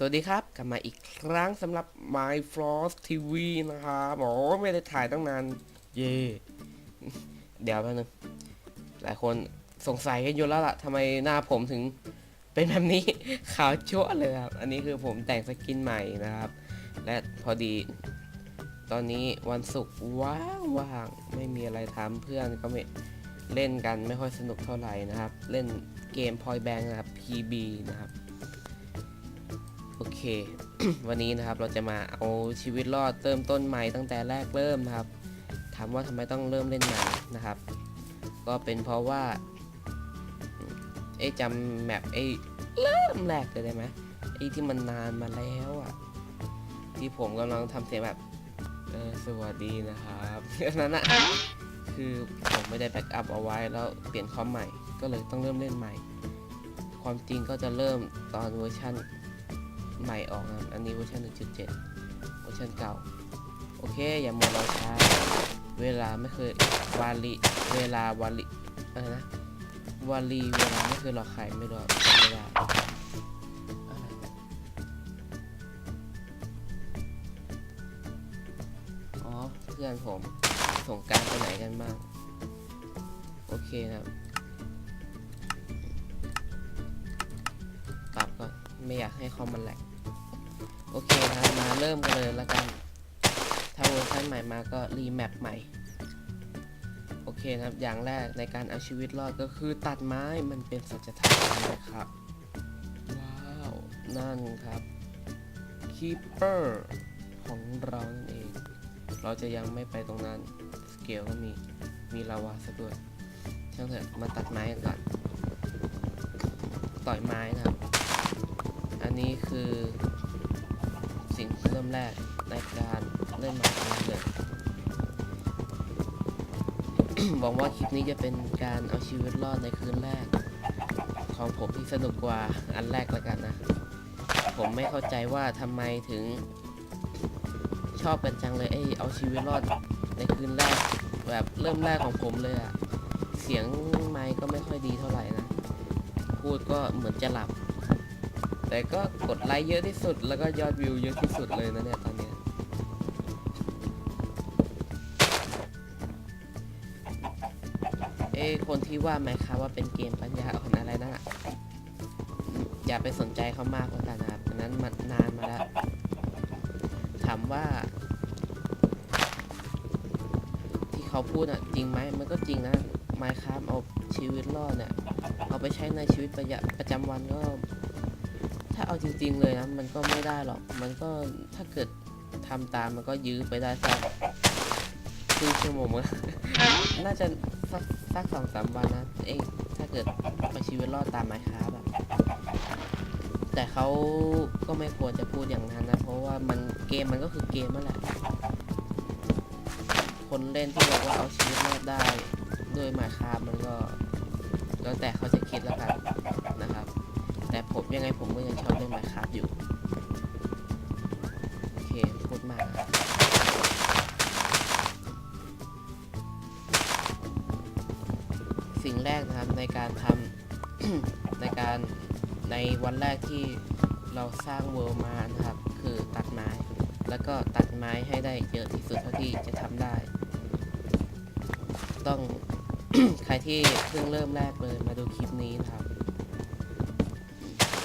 สวัสดีครับ กลับมาอีกครั้งสำหรับ My Frost TV นะครับโอ้ไม่ได้ถ่ายตั้งนาน เย่เดี๋ยวแป๊บนึง หลายคนสงสัยกันอยู่แล้วล่ะทำไมหน้าผมถึงเป็นแบบนี้ ขาวชั่วเลยครับ อันนี้คือผมแต่งสกินใหม่นะครับ และพอดี ตอนนี้วันศุกร์ว่างว่างๆไม่มีอะไรทำเพื่อนก็ไม่เล่นกันไม่ค่อยสนุกเท่าไหร่นะครับ เล่นเกม Point Bank นะครับ PB นะครับ โอเค วันนี้นะครับเราจะมาเอาชีวิตรอดเติมต้นใหม่ตั้งแต่แรกเริ่มนะครับ ถามว่าทำไมต้องเริ่มเล่นใหม่นะครับ ก็เป็นเพราะว่าไอ้จำแมปไอ้เริ่มแรกเลยได้ไหมไอ้ที่มันนานมาแล้วอะ ที่ผมกำลังทำเสียงแบบเออสวัสดีนะครับอันนั้นอะคือผมไม่ได้แบ็กอัพเอาไว้แล้วเปลี่ยนคอมใหม่ ก็เลยต้องเริ่มเล่นใหม่ ความจริงก็จะเริ่มตอนเวอร์ชัน ใหม่ออกนะอันนี้เวอร์ชัน1.7 เวอร์ชันเก่า โอเค อย่ามัวรอช้า เวลาไม่เคยวาลีเวลาวาลีอะไรนะวาลีเวลาไม่เคยรอใครไม่รอจำไม่ได้อะไรอ๋อเพื่อนผมส่งการไปไหนกันบ้างโอเคนะครับปรับก่อน ไม่อยากให้คอมมันแหลก โอเคครับมาเริ่มกันเลยแล้วกัน ถ้าเวอร์ชันใหม่มาก็รีแมปใหม่ โอเคนะครับ อย่างแรกในการเอาชีวิตรอดก็คือตัดไม้มันเป็นสัจธรรมนะครับ ว้าว นั่นครับคีเปอร์ของเรานั่นเอง เราจะยังไม่ไปตรงนั้นสเกลก็มี มีลาวาซะด้วยช่างเถอะมาตัดไม้กันก่อนต่อยไม้นะครับ อันนี้คือ สิ่งเริ่มแรกในการเล่นม้ครั้งเลยหวังว่าคลิปนี้จะเป็นการเอาชีวิตรอดในคืนแรก ของผมที่สนุกกว่าอันแรกแล้วกันนะ ผมไม่เข้าใจว่าทำไมถึง ชอบกันจังเลยไอ้เอาชีวิตรอดในคืนแรก แบบเริ่มแรกของผมเลยอะเสียงไมค์ก็ไม่ค่อยดีเท่าไหร่นะ พูดก็เหมือนจะหลับ แต่ก็กดไลค์เยอะที่สุดแล้วก็ยอดวิวเยอะที่สุดเลยนะเนี่ยตอนนี้เอ้คนที่ว่าไหมคะว่าเป็นเกมปัญญาอ่อนอะไรนะอย่าไปสนใจเขามากแล้วกันนะครับอันนั้นมันนานมาแล้วถามว่า ที่เขาพูดอะจริงไหมมันก็จริงนะไมค์ครับเอาชีวิตรอดเนี่ยเอาไปใช้ในชีวิตประประจำวันก็ ถ้าเอาจริง ๆ เลยนะมันก็ไม่ได้หรอก มันก็ถ้าเกิดทำตามมันก็ยื้อไปได้สักครึ่งชั่วโมงอะน่าจะสักสักสองสามวันนะ เอ้ยถ้าเกิดเอาชีวิตรอดตามไมค์ครับอะแต่เขาก็ไม่ควรจะพูดอย่างนั้นนะ เพราะว่ามันเกมมันก็คือเกมนั่นแหละ คนเล่นที่บอกว่าเอาชีวิตรอดได้ด้วยไมค์ครับมันก็ แล้วแต่เขาจะคิดแล้วกันนะครับ แต่ผมยังไงผมก็ยังชอบเล่นไมค์ครับอยู่ โอเคพูดมากครับสิ่งแรกนะครับในการทำ ในการในวันแรกที่เราสร้างเวิลด์มานะครับ คือตัดไม้ แล้วก็ตัดไม้ให้ได้เยอะที่สุดเท่าที่จะทำได้ ต้อง ใครที่เพิ่งเริ่มแรกเลยมาดูคลิปนี้นะครับ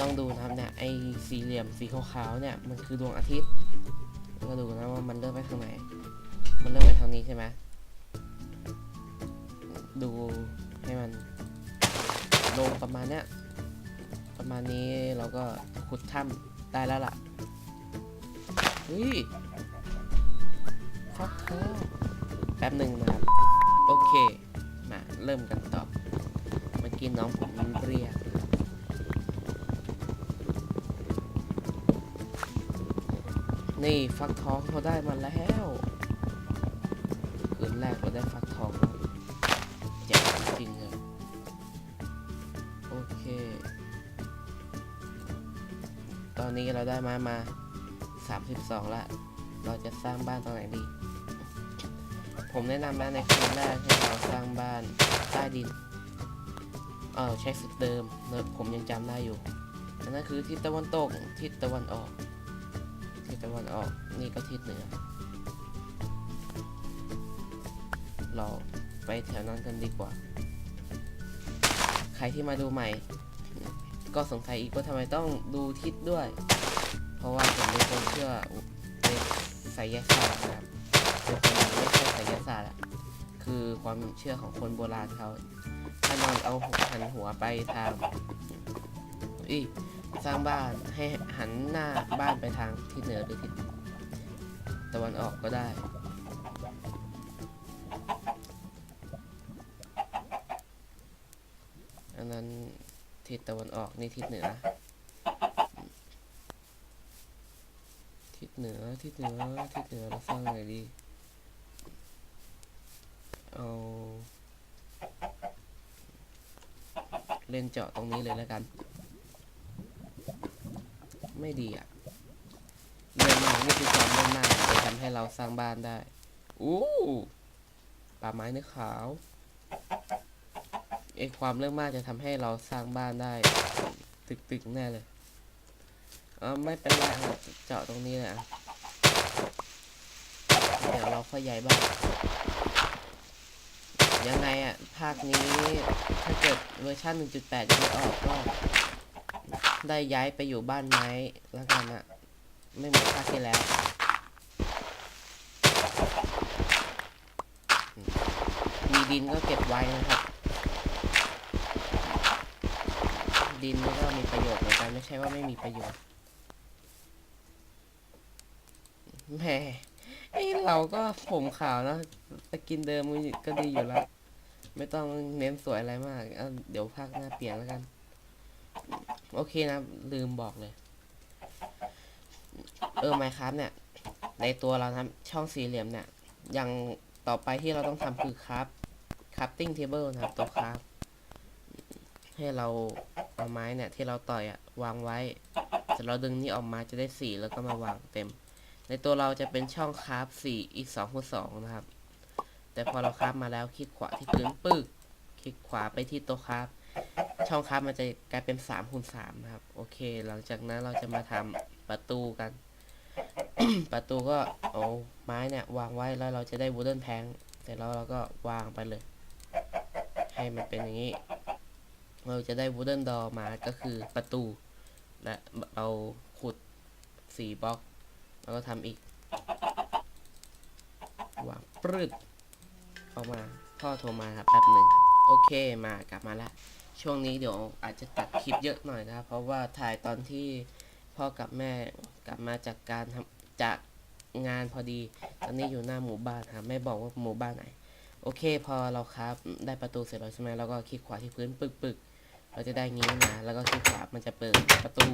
ต้องดูนะครับเนี่ยไอ้สี่เหลี่ยมสีขาวๆเนี่ยมันคือดวงอาทิตย์ก็ดูนะว่ามันเริ่มไปทางไหน มันเริ่มไปทางนี้ใช่ไหมดูให้มันลงประมาณเนี้ยประมาณนี้เราก็ขุดถ้ำได้แล้วล่ะเฮ้ยฟักเธอแป๊บหนึ่งนะครับ โอเค มาเริ่มกันต่อ เมื่อกี้น้องผมเรียก นี่ฟักทองเขาได้มาแล้วคืนแรกเราได้ฟักทองเจ๋งจริงเลยโอเค ตอนนี้เราได้มามา 32ละเราจะสร้างบ้านตรงไหนดี ผมแนะนำนะในคืนแรกให้เราสร้างบ้านใต้ดินเออใช้สุดเดิมเนอะผมยังจำได้อยู่อันนั้นคือทิศตะวันตกทิศตะวันออก ทิศตะวันออก นี่ก็ทิศเหนือ เราไปแถวนั้นกันดีกว่า ใครที่มาดูใหม่ ก็สงสัยอีกว่าทำไมต้องดูทิศด้วย เพราะว่าผมเป็นคนเชื่อในไสยศาสตร์นะครับเป็นคนไม่ใช่ไสยศาสตร์อะคือความเชื่อของคนโบราณเขาถ้านอนเอาหันหัวไปทางอี สร้างบ้านให้หันหน้าบ้านไปทางทิศเหนือหรือทิศตะวันออกก็ได้ อันนั้นทิศตะวันออกนี่ทิศเหนือ ทิศเหนือทิศเหนือทิศเหนือเราสร้างอะไรดี เอาเล่นเจาะตรงนี้เลยแล้วกัน ไม่ดีอะเรื่องมากนี่คือความเรื่องมากจะทำให้เราสร้างบ้านได้อู้ป่าไม้เนื้อขาวไอความเรื่องมากจะทำให้เราสร้างบ้านได้ ตึกๆแน่เลยเออไม่เป็นไรเจาะตรงนี้แหละเดี๋ยวเราค่อยย้ายบ้านยังไงอะภาคนี้ถ้าเกิดเวอร์ชัน1.8 ยังไม่ออกก็ ได้ย้ายไปอยู่บ้านไม้แล้วกันอะไม่เหมือนภาคที่แล้วมีดินก็เก็บไว้นะครับ ดินก็มีประโยชน์เหมือนกันไม่ใช่ว่าไม่มีประโยชน์แหมไอเราก็ผมขาวนะสกินเดิมมันก็ดีอยู่แล้ว ไม่ต้องเน้นสวยอะไรมากเาเดี๋ยวภาคหน้าเปลี่ยนแล้วกัน โอเคนะ ลืมบอกเลย เออไมครับเนี่ย ในตัวเราทำช่องสี่เหลี่ยมเนี่ยอย่างต่อไปที่เราต้องทำคือครับคัพติ้งเทเบิลนะครับตัวครับให้เราเอาไม้เนี่ย ที่เราต่อยอะวางไว้เสร็จเราดึงนี่ออกมาจะได้สี่แล้วก็มาวางเต็ม ในตัวเราจะเป็นช่องคราฟสี่อีกสองคูณสองนะครับ แต่พอเราคราฟมาแล้วคลิกขวาที่พื้นปึกคลิกขวาไปที่ตัวคราฟ ช่องครามันจะกลายเป็นสามคูณสามนะครับ โอเค หลังจากนั้นเราจะมาทำประตูกัน ประตูก็เอาไม้เนี่ย วางไว้แล้วเราจะได้วูดเดิลแพงเสร็จแล้วเราก็วางไปเลย ให้มันเป็นอย่างนี้ เราจะได้วูดเดิลดอมาก็คือประตูและเราขุดสี่บล็อก แล้วก็ทำอีกวางปรึดออกมาพ่อโทรมาครับแป๊บหนึ่งโอเคมากลับมาแล้ว ช่วงนี้เดี๋ยวอาจจะตัดคลิปเยอะหน่อยนะครับ เพราะว่าถ่ายตอนที่พ่อกับแม่กลับมาจากการทำจากงานพอดี ตอนนี้อยู่หน้าหมู่บ้านครับไม่บอกว่าหมู่บ้านไหน โอเค พอเราครับได้ประตูเสร็จแล้วใช่ไหมแล้วก็คลิกขวาที่พื้นปึกปึกๆเราจะได้งี้มาแล้วก็คลิกขวามันจะเปิดประตู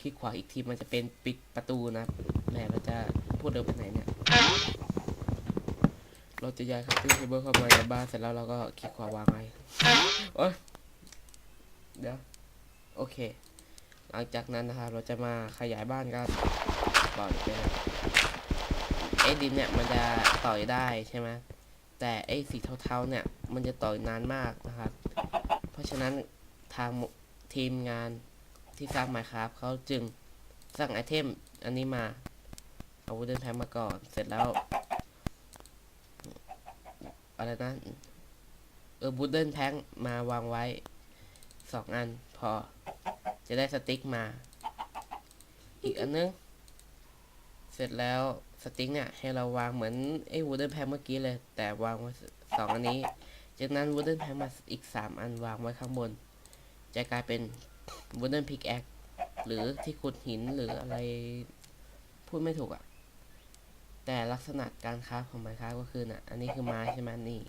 คลิกขวาอีกทีมันจะเป็นปิดประตูนะแหมเราจะพูดเร็วไปไหนเนี่ยเราจะย้ายคัพติ้งเทเบิลเข้ามาในบ้านเสร็จแล้วเราก็คลิกขวาวางไว้โอ้ย เดี๋ยวโอเค หลังจากนั้นนะครับเราจะมาขยายบ้านกันก่อนไปนไอ้ดินเนี่ยมันจะต่อยได้ใช่ไหมแต่ไอ้สีเทาๆเนี่ย มันจะต่อยนานมากนะครับ เพราะฉะนั้นทางทีมงานที่สร้าง Minecraft เขาจึงสร้างไอเทมอันนี้มาเอาวูดเดินแพงมาก่อนเสร็จแล้ว อะไรนะเออบูดเดิลแพงมาวางไว้ สองอันพอ จะได้สติ๊กมา อีกอันนึง เสร็จแล้วสติ๊กเนี่ยให้เราวางเหมือนไอ้วูดเดิลแพงเมื่อกี้เลย แต่วางไว้สองอันนี้ จากนั้นวูดเดิลแพงมาอีกสามอันวางไว้ข้างบน จะกลายเป็นวูดเดิลพิกแอคหรือที่ขุดหินหรืออะไรพูดไม่ถูกอะ่ะ แต่ลักษณะการคราของไม้คราก็คือน่ะ อันนี้คือไม้ใช่ไหมนี่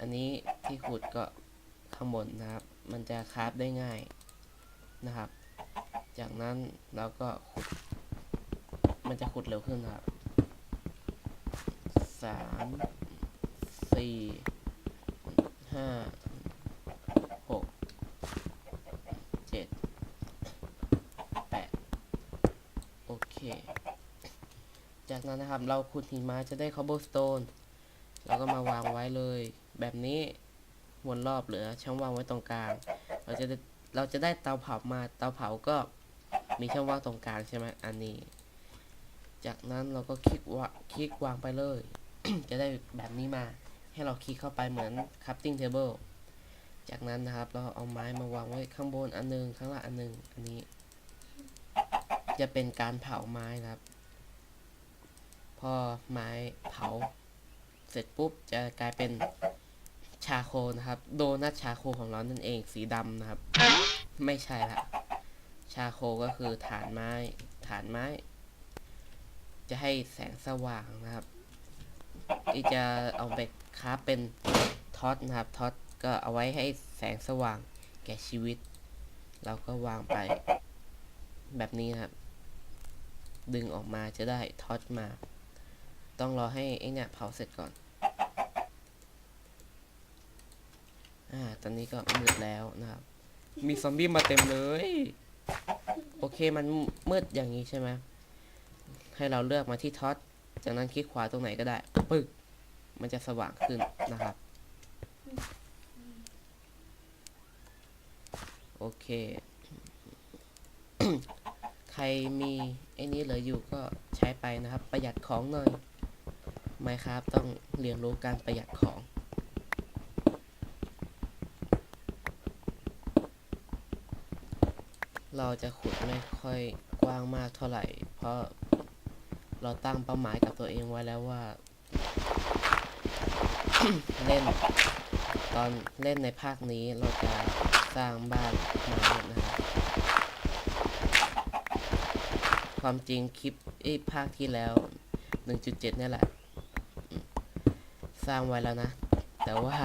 อันนี้ที่ขุดก็ข้างบนนะครับ มันจะคราฟได้ง่ายนะครับ จากนั้นเราก็ขุด มันจะขุดเร็วขึ้นครับสามสี่ห้าหกเจ็ดแปดโอเค จากนั้นนะครับเราขุดหินมาจะได้ cobblestone เราก็มาวางไว้เลยแบบนี้ วนรอบเหลือช่องว่างไว้ตรงกลาง เราจะเราจะได้เตาเผามาเตาเผาก็มีช่องว่างตรงกลางใช่ไหมอันนี้ จากนั้นเราก็คลิกวาคลิกวางไปเลย จะได้แบบนี้มา ให้เราคลิกเข้าไปเหมือน crafting table จากนั้นนะครับ เราเอาไม้มาวางไว้ข้างบนอันหนึงข้างล่างอันหนึงอันนี้ จะเป็นการเผาไม้นะครับ พอไม้เผา เสร็จปุ๊บจะกลายเป็น ชาโคนะครับ โดนัทชาโคของเรานั่นเองสีดำนะครับ ไม่ใช่ละชาโคก็คือฐานไม้ ฐานไม้ จะให้แสงสว่างนะครับที่จะเอาไปคราเป็นท็อตนะครับท็อตก็เอาไว้ให้แสงสว่างแก่ชีวิต เราก็วางไปแบบนี้นะครับ ดึงออกมาจะได้ท็อตมา ต้องรอให้ไอเนี่ยเผาเสร็จก่อน อ่า ตอนนี้ก็มืดแล้วนะครับ มีซอมบี้มาเต็มเลย โอเคมันมืดอย่างนี้ใช่ไหมให้เราเลือกมาที่ท็อต จากนั้นคลิกขวาตรงไหนก็ได้ ปึ๊ก มันจะสว่างขึ้นนะครับ โอเค ใครมีไอ้นี้เหลืออยู่ก็ใช้ไปนะครับ ประหยัดของหน่อยไม่ครับต้องเรียนรู้การประหยัดของ เราจะขุดไม่ค่อยกว้างมากเท่าไหร่ เพราะเราตั้งเป้าหมายกับตัวเองไว้แล้วว่า เล่นตอนเล่นในภาคนี้เราจะสร้างบ้านม้นะครับความจริงคลิปไอ้ภาคที่แล้ว 1.7เนี่ยแหละ สร้างไว้แล้วนะ แต่ว่า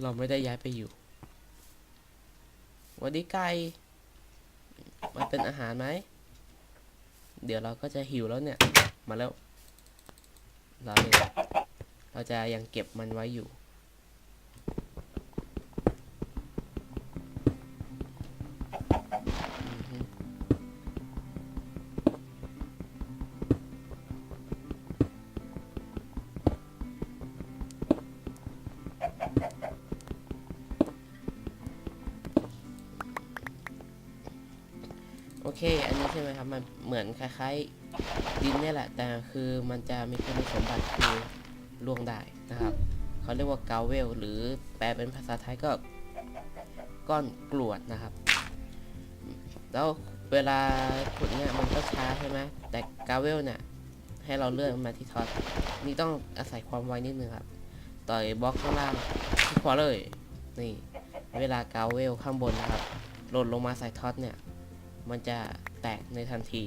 เราไม่ได้ย้ายไปอยู่ วันดีไก่ มันเป็นอาหารไหม เดี๋ยวเราก็จะหิวแล้วเนี่ย มาแล้ว เราเนี่ยเราจะยังเก็บมันไว้อยู่ เค อันนี้ใช่ไหมครับ มันเหมือนคล้ายๆดินเนี่ยแหละ แต่คือมันจะมีคุณสมบัติคือล่วงได้นะครับ เขาเรียกว่ากาเวล หรือแปลเป็นภาษาไทยก็ก้อนกรวดนะครับ แล้วเวลาขุดเนี่ยมันก็ช้าใช่ไหมแต่กาเวลเนี่ยให้เราเลื่อกมาที่ท็อตนี่ต้องอาศัยความไวนิดนึงครับ ต่อยบล็อกข้างล่างที่ขวาเลย นี่ เวลากาเวลข้างบนนะครับ หล่นลงมาใส่ท็อตเนี่ย มันจะแตกในทันที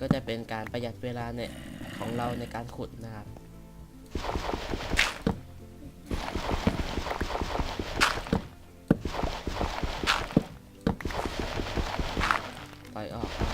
ก็จะเป็นการประหยัดเวลาเนี่ยของเราในการขุดนะครับปล่อยออก